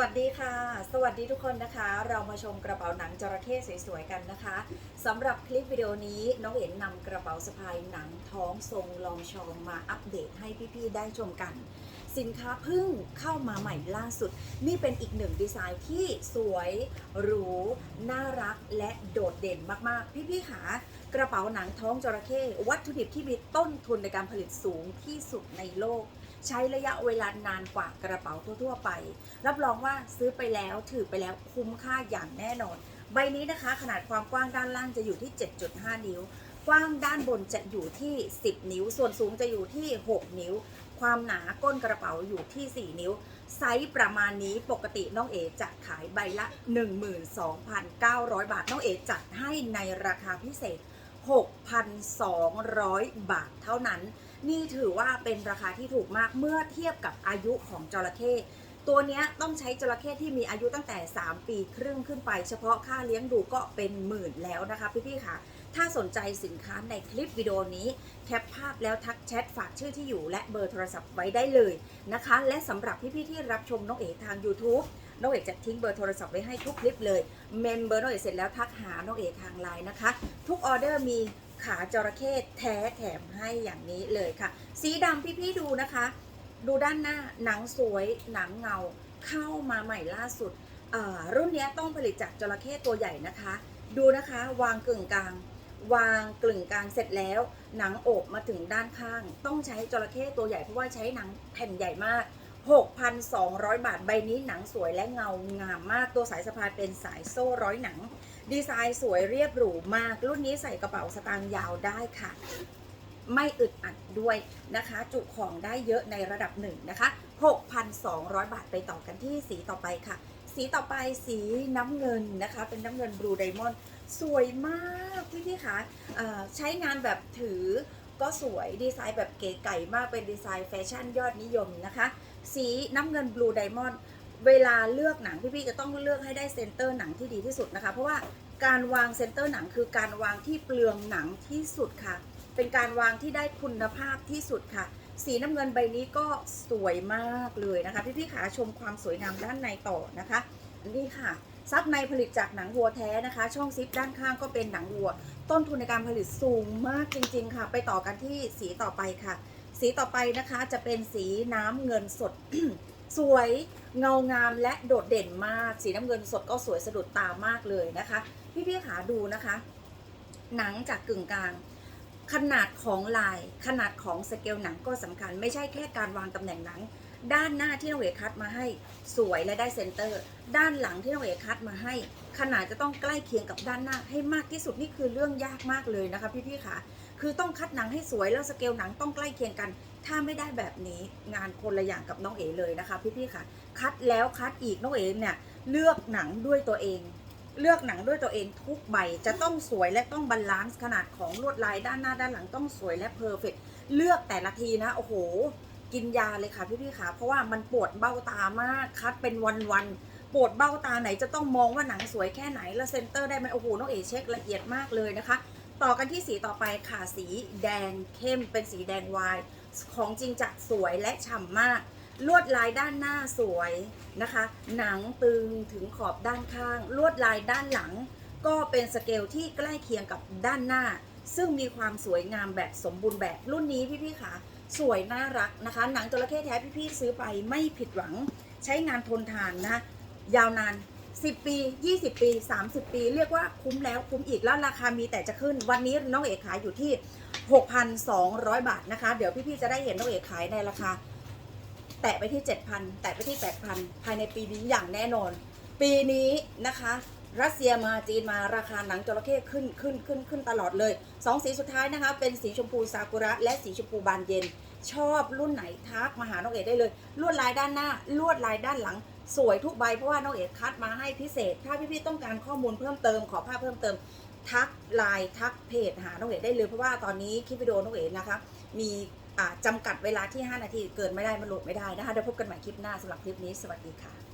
วัสดีค่ะ สวัสดีทุกคนนะคะ เรามาชมกระเป๋าหนังจระเข้สวยๆกันนะคะสำหรับคลิปวิดีโอนี้น้องเอ๋นนำกระเป๋าสะพายหนังท้องทรงลองชองมาอัปเดตให้พี่ๆได้ชมกัน สินค้าเพิ่งเข้ามาใหม่ล่าสุด นี่เป็นอีกหนึ่งดีไซน์ที่สวยหรูน่ารักและโดดเด่นมากๆ พี่ๆค่ะกระเป๋าหนังท้องจระเข้วัตถุดิบที่มีต้นทุนในการผลิตสูงที่สุดในโลก ใช้ระยะเวลานานกว่ากระเป๋าทั่วๆไป รับรองว่าซื้อไปแล้วถือไปแล้วคุ้มค่าอย่างแน่นอน ใบนี้นะคะ ขนาดความกว้างด้านล่างจะอยู่ที่ 7.5 นิ้ว กว้างด้านบนจะอยู่ที่ 10 นิ้ว ส่วนสูงจะอยู่ที่ 6 นิ้ว ความหนาก้นกระเป๋าอยู่ที่ 4 นิ้วไซส์ประมาณนี้ปกติน้องเอจะขายใบละ 12,900 บาท น้องเอจัดให้ในราคาพิเศษ 6,200 บาทเท่านั้น นี่ถือว่าเป็นราคาที่ถูกมากเมื่อเทียบกับอายุของจระเข้ตัวนี้ต้องใช้จระเข้ที่มีอายุตั้งแต่ 3 ปีครึ่งขึ้นไป เฉพาะค่าเลี้ยงดูก็เป็นหมื่นแล้วนะคะพี่ๆค่ะ ถ้าสนใจสินค้าในคลิปวิดีโอนี้ แคปภาพแล้วทักแชทฝากชื่อที่อยู่และเบอร์โทรศัพท์ไว้ได้เลยนะคะ และสำหรับพี่ๆที่รับชมน้องเอ๋ทาง YouTube น้องเอ๋จะทิ้งเบอร์โทรศัพท์ไว้ให้ทุกคลิปเลยเมมเบอร์น้องเอ๋เสร็จแล้วทักหาน้องเอ๋ทางไลน์นะคะ ทุกออเดอร์มีขาจระเข้แท้แถมให้อย่างนี้เลยค่ะ สีดำพี่ๆดูนะคะ ดูด้านหน้าหนังสวยหนังเงาเข้ามาใหม่ล่าสุดรุ่นนี้ต้องผลิตจากจระเข้ตัวใหญ่นะคะ ดูนะคะวางกึ่งกลาง วางกลึงกลางเสร็จแล้ว หนังโอบมาถึงด้านข้าง ต้องใช้จระเข้ตัวใหญ่เพราะว่าใช้หนังแผ่นใหญ่มาก 6,200 บาท ใบนี้หนังสวยและเงางามมาก ตัวสายสะพายเป็นสายโซ่ร้อยหนัง ดีไซน์สวยเรียบหรูมาก รุ่นนี้ใส่กระเป๋าสตางค์ยาวได้ค่ะ ไม่อึดอัดด้วยนะคะ จุของได้เยอะในระดับหนึ่งนะคะ 6,200 บาทไปต่อกันที่สีต่อไปค่ะ สีต่อไปสีน้ำเงินนะคะ เป็นน้ำเงินบลูไดมอนด์สวยมากพี่พี่ๆคะเอ่อใช้งานแบบถือก็สวยดีไซน์แบบเก๋ไก่มากเป็นดีไซน์แฟชั่นยอดนิยมนะคะ สีน้ำเงินบลูไดมอนด์เวลาเลือกหนังพี่ๆจะต้องเลือกให้ได้เซนเตอร์หนังที่ดีที่สุดนะคะ เพราะว่าการวางเซนเตอร์หนังคือการวางที่เปลืองหนังที่สุดค่ะ เป็นการวางที่ได้คุณภาพที่สุดค่ะ สีน้ำเงินใบนี้ก็สวยมากเลยนะคะ พี่ๆขาชมความสวยงามด้านในต่อนะคะนี่ค่ะซับในผลิตจากหนังวัวแท้นะคะ ช่องซิปด้านข้างก็เป็นหนังวัว ต้นทุนในการผลิตสูงมากจริง ๆ ค่ะ ไปต่อกันที่สีต่อไปค่ะ สีต่อไปนะคะจะเป็นสีน้ำเงินสด สวยเงางามและโดดเด่นมาก สีน้ำเงินสดก็สวยสะดุดตามากเลยนะคะ พี่ๆขาดูนะคะ หนังจากกึ่งกลางขนาดของลายขนาดของสเกลหนังก็สำคัญ ไม่ใช่แค่การวางตำแหน่งหนัง ด้านหน้าที่น้องเอคัดมาให้สวยและได้เซนเตอร์ ด้านหลังที่น้องเอคัดมาให้ ขนาดจะต้องใกล้เคียงกับด้านหน้าให้มากที่สุดนี่คือเรื่องยากมากเลยนะคะพี่ๆค่ะ คือต้องคัดหนังให้สวยแล้วสเกลหนังต้องใกล้เคียงกัน ถ้าไม่ได้แบบนี้งานคนละอย่างกับน้องเอ๋เลยนะคะ พี่ๆค่ะ คัดแล้วคัดอีกน้องเอ๋เนี่ยเลือกหนังด้วยตัวเอง เลือกหนังด้วยตัวเองทุกใบจะต้องสวยและต้องบาลานซ์ขนาดของลวดลายด้านหน้าด้านหลังต้องสวยและเพอร์เฟกเลือกแต่ละทีนะโอ้โห กินยาเลยค่ะพี่ๆค่ะ เพราะว่ามันปวดเบ้าตามากคัดเป็นวันๆปวดเบ้าตาไหนจะต้องมองว่าหนังสวยแค่ไหนแล้วเซนเตอร์ได้ไหมโอ้โหน้องเอเช็คละเอียดมากเลยนะคะ ต่อกันที่สีต่อไปค่ะสีแดงเข้มเป็นสีแดงวายของจริงจะสวยและฉ่ำมาก ลวดลายด้านหน้าสวยนะคะ หนังตึงถึงขอบด้านข้าง ลวดลายด้านหลัง ก็เป็นสเกลที่ใกล้เคียงกับด้านหน้า ซึ่งมีความสวยงามแบบสมบูรณ์แบบรุ่นนี้พี่ๆค่ะ สวยน่ารักนะคะ หนังจระเข้แท้พี่ๆซื้อไปไม่ผิดหวัง ใช้งานทนทานนะคะยาวนาน 10 ปี 20 ปี 30 ปี เรียกว่าคุ้มแล้วคุ้มอีกแล้วราคามีแต่จะขึ้น วันนี้น้องเอกขายอยู่ที่ 6,200 บาทนะคะ เดี๋ยวพี่ๆจะได้เห็นน้องเอกขายในราคา แตะไปที่ 7,000 แตะไปที่ 8,000 ภายในปีนี้อย่างแน่นอน ปีนี้นะคะ รัสเซียมาจีนมาราคาหนังจระเข้ขึ้นขึ้นขึ้นขึ้นตลอดเลยสองสีสุดท้ายนะคะ เป็นสีชมพูซากุระ และสีชมพูบานเย็น ชอบรุ่นไหนทักมาหาน้องเอกได้เลย ลวดลายด้านหน้า ลวดลายด้านหลัง สวยทุกใบเพราะว่าน้องเอกคัดมาให้พิเศษ ถ้าพี่ๆต้องการข้อมูลเพิ่มเติมขอภาพเพิ่มเติม ทักไลน์ทักเพจหาน้องเอกได้เลยเพราะว่าตอนนี้คลิปวิดีโอน้องเอกนะคะมีอ่าจำกัดเวลาที่ 5 นาทีเกินไม่ได้มันหลดไม่ได้นะคะเดี๋ยวพบกันใหม่คลิปหน้าสำหรับคลิปนี้สวัสดีค่ะ